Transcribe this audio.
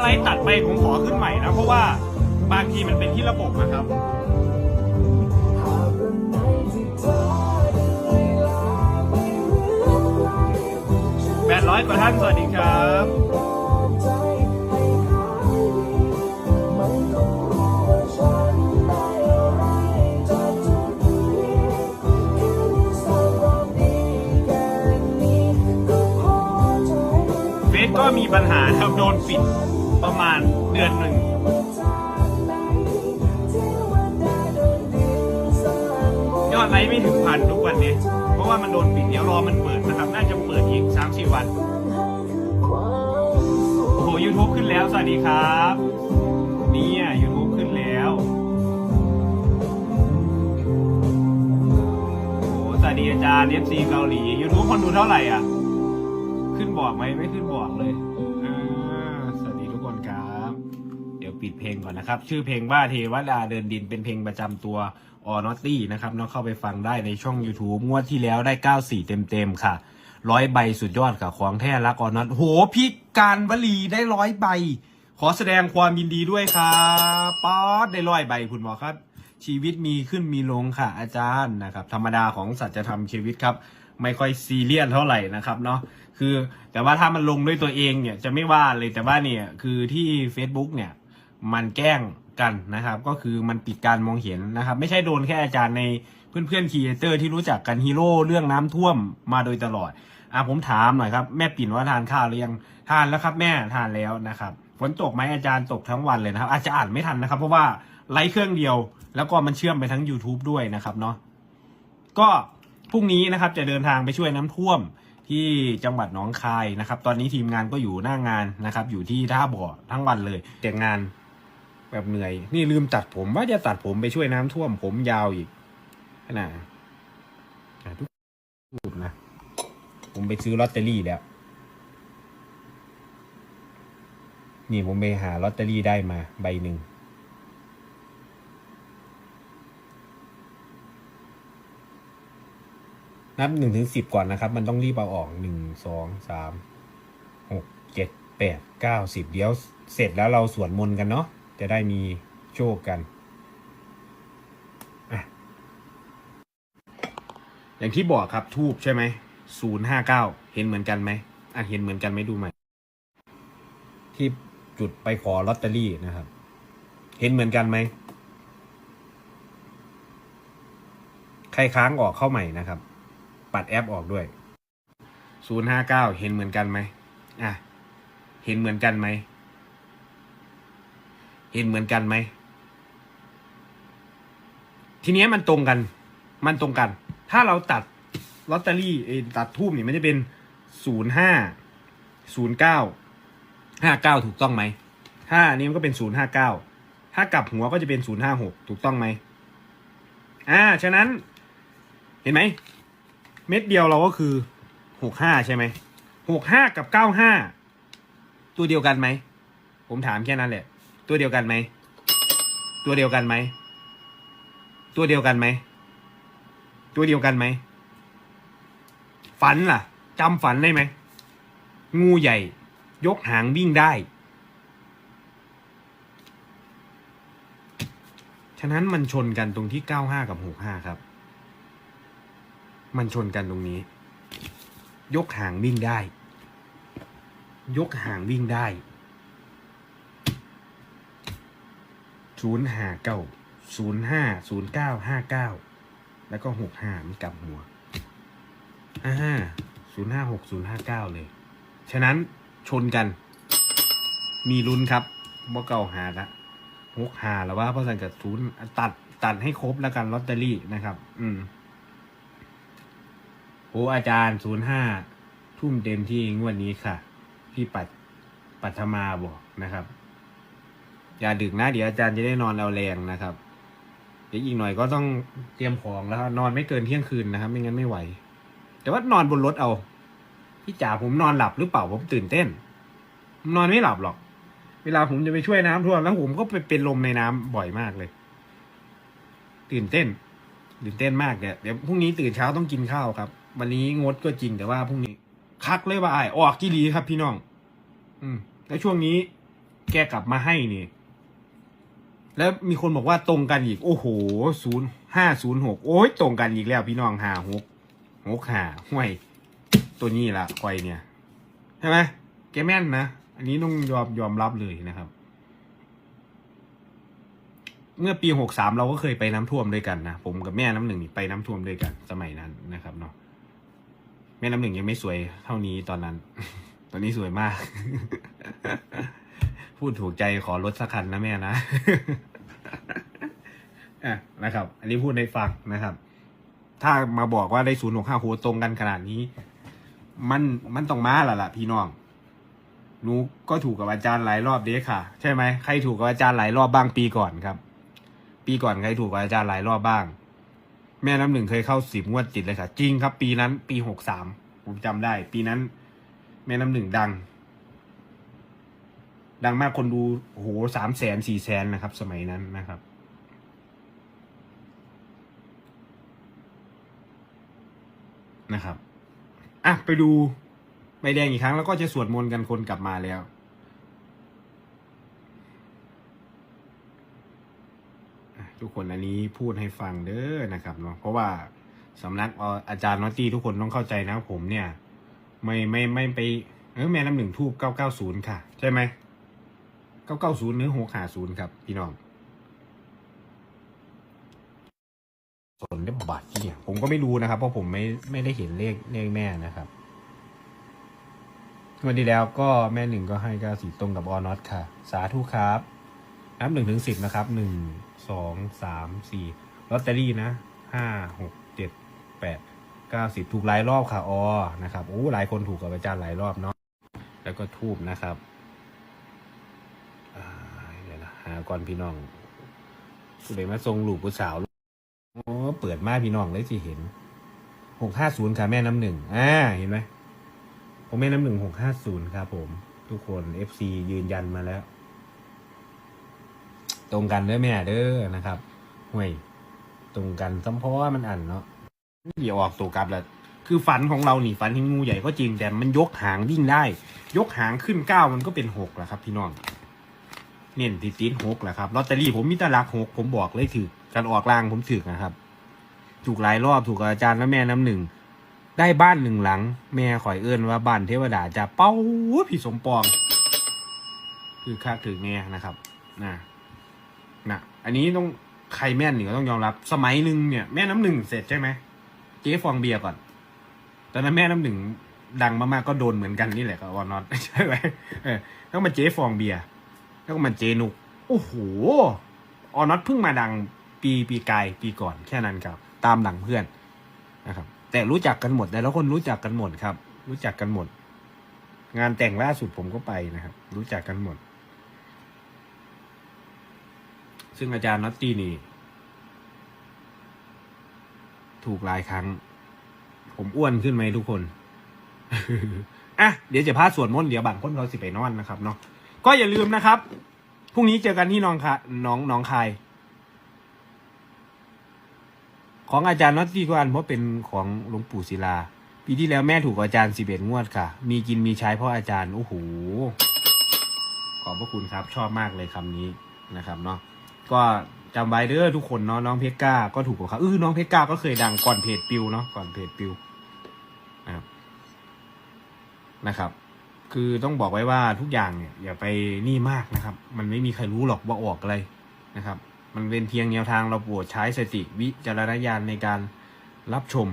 ไลฟ์ตัดไปผมขอขึ้นใหม่นะ เพราะว่าบางทีมันเป็นที่ระบบนะครับแปดร้อยกว่าท่านสวัสดีครับเฟซก็มีปัญหาครับโดนปิด ประมาณเดือนหนึ่งยอดไลค์ไม่ถึงพันทุกวันนี้ เพราะว่ามันโดนปิดเดี๋ยวรอมันเปิดนะครับ น่าจะเปิดอีก 3 4 วัน โอ้โห YouTube ขึ้นแล้ว สวัสดีครับ เนี่ย YouTube ขึ้นแล้วโอ้สวัสดีอาจารย์ FC เกาหลี YouTube คนดูเท่าไหร่อะ ขึ้นบอกไหมไม่ขึ้นบอก ปิดเพลงก่อนนะครับ ชื่อเพลงว่าเทวดาเดินดินเป็นเพลงประจำตัวออนอตตี้นะครับน้องเข้าไปฟังได้ในช่อง YouTube งวดที่แล้วได้ 94 เต็มๆค่ะร้อยใบสุดยอดกับของแท้รักออนอตโหพี่การวลีได้ร้อยใบ ขอแสดงความยินดีด้วยครับป๊อดได้ร้อยใบคุณหมอครับ ชีวิตมีขึ้นมีลงค่ะอาจารย์นะครับ ธรรมดาของสัจธรรมชีวิตครับไม่ค่อยซีเรียสเท่าไหร่นะครับเนาะคือแต่ว่าถ้ามันลงด้วยตัวเองเนี่ยจะไม่ว่าเลยแต่ว่าเนี่ยคือที่ Facebook เนี่ย มันแกล้งกันนะครับ ก็คือมันปิดการมองเห็นนะครับ ไม่ใช่โดนแค่อาจารย์ในเพื่อนๆครีเอเตอร์ที่รู้จักกันฮีโร่เรื่องน้ำท่วมมาโดยตลอดอะผมถามหน่อยครับ แม่ปิ่นว่าทานข้าวหรือยังทานแล้วครับ แม่ทานแล้วนะครับฝนตกไหมอาจารย์ตกทั้งวันเลยนะครับ อาจจะอ่านไม่ทันนะครับ เพราะว่าไลฟ์เครื่องเดียว แล้วก็มันเชื่อมไปทั้ง YouTube ด้วยนะครับเนาะก็พรุ่งนี้นะครับจะเดินทางไปช่วยน้ำท่วมที่จังหวัดหนองคายนะครับ ตอนนี้ทีมงานก็อยู่หน้างานนะครับ อยู่ที่ท่าบ่อทั้งวันเลยแต่งงาน แบบเหนื่อย นี่ลืมตัดผมว่าจะตัดผมไปช่วยน้ำท่วมผมยาวอีกขนาดอะทุกรูปนะ ผมไปซื้อลอตเตอรี่แล้ว นี่ผมไปหาลอตเตอรี่ได้มาใบหนึ่งนับหนึ่งถึงสิบก่อนนะครับ มันต้องรีบเอาออกหนึ่งสองสามหกเจ็ดแปดเก้าสิบเดี๋ยวเสร็จแล้วเราสวดมนต์กันเนาะ จะได้มีโชคกันอะอย่างที่บอกครับทูบใช่ไหมศูนย์ห้าเก้าเห็นเหมือนกันไหมอะเห็นเหมือนกันไหมดูใหม่ ที่จุดไปขอลอตเตอรี่นะครับ เห็นเหมือนกันไหมใครค้างออกเข้าใหม่นะครับ ปัดแอปออกด้วยศูนย์ห้าเก้าเห็นเหมือนกันไหมอะ เห็นเหมือนกันไหม เห็นเหมือนกันไหม ทีนี้มันตรงกัน มันตรงกัน ถ้าเราตัดลอตเตอรี่ตัดทูบเนี่ยมันจะเป็นศูนย์ห้าศูนย์เก้าห้าเก้าถูกต้องไหมห้านี้มันก็เป็นศูนย์ห้าเก้าถ้ากลับหัวก็จะเป็นศูนย์ห้าหกถูกต้องไหมอ่า ฉะนั้น เห็นไหม เม็ดเดียวเราก็คือหกห้าใช่ไหมหกห้ากับเก้าห้าตัวเดียวกันไหม ผมถามแค่นั้นแหละ ตัวเดียวกันไหม ตัวเดียวกันไหม ตัวเดียวกันไหม ตัวเดียวกันไหม ฝันล่ะจำฝันได้ไหม งูใหญ่ ยกหางวิ่งได้ ฉะนั้นมันชนกันตรงที่เก้าห้ากับหกห้าครับ มันชนกันตรงนี้ ยกหางวิ่งได้ ยกหางวิ่งได้ ศูนย์ห้าเก้าศูนย์ห้าศูนย์เก้าห้าเก้าแล้วก็หกห้ามันกลับหัวอ่าห้าศูนย์ห้าหกศูนย์ห้าเก้าเลย ฉะนั้นชนกัน มีลุ้นครับว่าเก่าหาละหกหาแล้วว่าเพราะสันกับศูนย์ตัดตัดให้ครบแล้วกันลอตเตอรี่นะครับ อืมโอ้อาจารย์ศูนย์ห้าทุ่มเต็มที่งวดนี้ค่ะ พี่ปัดปัทมาบอกนะครับ อย่าดึกนะเดี๋ยวอาจารย์จะได้นอนเอาแรงนะครับ เดี๋ยวอีกหน่อยก็ต้องเตรียมของแล้วครับนอนไม่เกินเที่ยงคืนนะครับ ไม่งั้นไม่ไหว แต่ว่านอนบนรถเอาพี่จ๋าผมนอนหลับหรือเปล่าผมตื่นเต้นนอนไม่หลับหรอก เวลาผมจะไปช่วยน้ำท่วมแล้วผมก็ไปเป็นลมในน้ำบ่อยมากเลย ตื่นเต้น ตื่นเต้นมากเนี่ยเดี๋ยวพรุ่งนี้ตื่นเช้าต้องกินข้าวครับ วันนี้งดก็จริงแต่ว่าพรุ่งนี้ คักเลยว่าไอ้ออกกี่ลีครับพี่น้อง อืมแล้วช่วงนี้แกกลับมาให้นี่ แล้วมีคนบอกว่าตรงกันอีก โอ้โหศูนย์ห้าศูนย์หกโอ้ยตรงกันอีกแล้วพี่น้องหาหกหกหาห่วย ตัวนี้ละคอยเนี่ย ใช่ไหมแกแม่นนะ อันนี้ต้องยอมยอมรับเลยนะครับ เมื่อปีหกสามเราก็เคยไปน้ำท่วมด้วยกันนะ ผมกับแม่น้ำหนึ่งไปน้ำท่วมด้วยกัน สมัยนั้นนะครับเนาะแม่น้ำหนึ่งยังไม่สวยเท่านี้ตอนนั้น ตอนนี้สวยมาก พูดถูกใจขอรถสักคันนะแม่นะ อะนะครับ อันนี้พูดในฟังนะครับ ถ้ามาบอกว่าได้ศูนย์หกห้าโหตรงกันขนาดนี้ มันมันต้องมาและล่ะ พี่น้องหนูก็ถูกกับอาจารย์หลายรอบเด้ค่ะ ใช่ไหมใครถูกกับอาจารย์หลายรอบบ้างปีก่อนครับ ปีก่อนใครถูกกับอาจารย์หลายรอบบ้าง แม่น้ำหนึ่งเคยเข้าสิบงวดติดเลยค่ะ จริงครับ ปีนั้นปีหกสามผมจำได้ ปีนั้น แม่น้ำหนึ่งดัง ดังมากคนดูโอ้โหสามแสนสี่แสนนะครับ สมัยนั้นนะครับ นะครับอะไปดูใบแดงอีกครั้งแล้วก็จะสวดมนต์กันคนกลับมาแล้วทุกคนอันนี้พูดให้ฟังเด้อนะครับเนาะเพราะว่าสำนักอาจารย์นอตตี้ทุกคนต้องเข้าใจนะผมเนี่ย ไม่ไม่ไม่ไปเออแม่น้ำหนึ่งทูบเก้าเก้าศูนย์ค่ะ ใช่ไหมเก้าเก้าศูนย์หรือหกหาศูนย์ครับ พี่น้อง สนได้บาทที่ยผมก็ไม่รู้นะครับ เพราะผมไม่ไม่ได้เห็นเลขเลขแม่นะครับวันที่แล้วก็แม่หนึ่งก็ให้เก้าสีตรงกับออนอตค่ะ สาธุครับ นับหนึ่งถึงสิบนะครับหนึ่งสองสามสี่ลอตเตอรี่นะห้าหกเจ็ดแปดเก้าสิบถูกหลายรอบค่ะออนะครับโอ้หลายคนถูกกับอาจารย์หลายรอบเนาะแล้วก็ทูบนะครับอ่าเดี๋ยวนะหาก่อนพี่น้องผู้ใดมาทรงหลูกผู้สาว โอ้เปิดมาพี่น้องเลยสิเห็นหกห้าศูนย์ค่ะแม่น้ำหนึ่งอ่าเห็นไหมผมแม่น้ำหนึ่งหกห้าศูนย์ครับผม ทุกคน FC ยืนยันมาแล้ว ตรงกันเด้อแม่เด้อนะครับห่วยตรงกันซ้ำเพราะว่ามันอันเนาะเดี๋ยวออกตัวกลับแล้วคือฝันของเรานี่ฝันเห็นงูใหญ่ก็จริงแต่มันยกหางวิ่งได้ ยกหางขึ้นเก้ามันก็เป็นหกแหละครับ พี่น้องเน้นติดติดหกแหละครับลอตเตอรี่ผมมีแตลักหกผมบอกเลยถือ การออกรางผมถือนะครับ ถูกหลายรอบถูกอาจารย์และแม่น้ำหนึ่ง ได้บ้านหนึ่งหลัง แม่ข่อยเอื้นว่าบ้านเทวดาจะเป้าพี่สมปอง คือค่าถือแน่นะครับนะนะอันนี้ต้องใครแม่นนี่ก็ต้องยอมรับ สมัยหนึ่งเนี่ยแม่น้ำหนึ่งเสร็จใช่ไหมเจ๊ฟองเบียร์ก่อนตอนนั้นแม่น้ำหนึ่งดังมากๆก็โดนเหมือนกันนี่แหละกับวอนนอตใช่ไหมเออแล้วก็มาเจ๊ฟองเบียร์แล้วก็มาเจนุก โอ้โหออนอตเพิ่งมาดัง ปีปีกายปีก่อนแค่นั้นครับ ตามหลังเพื่อนนะครับ แต่รู้จักกันหมดแต่ละคนรู้จักกันหมดครับ รู้จักกันหมด งานแต่งล่าสุดผมก็ไปนะครับ รู้จักกันหมด ซึ่งอาจารย์น็อตตี้นี่ถูกหลายครั้ง ผมอ้วนขึ้นไหมทุกคนอะเดี๋ยวจะพาสวดมนต์เดี๋ยวบางคนเขาสิไปนอนนะครับเนาะก็อย่าลืมนะครับพรุ่งนี้เจอกันที่น้องคาน้องน้องคาย ของอาจารย์น็อตตี้ก็อันเพราะเป็นของหลวงปู่ศิลา ปีที่แล้วแม่ถูกอาจารย์สิบเอ็ดงวดค่ะ มีกินมีใช้เพราะอาจารย์ โอ้โห ขอบพระคุณครับชอบมากเลยคำนี้นะครับเนาะ ก็จำไว้เด้อทุกคนเนาะน้องเพชรก้าก็ถูกกว่าเขาเออน้องเพชรก้าก็เคยดังก่อนเพจปิวเนาะก่อนเพจปิวนะครับนะครับ คือต้องบอกไว้ว่าทุกอย่างเนี่ยอย่าไปนี่มากนะครับ มันไม่มีใครรู้หรอกว่าออกอะไรนะครับ มันเป็นเพียงแนวทางเราโปรดใช้สติวิจารณญาณในการรับชม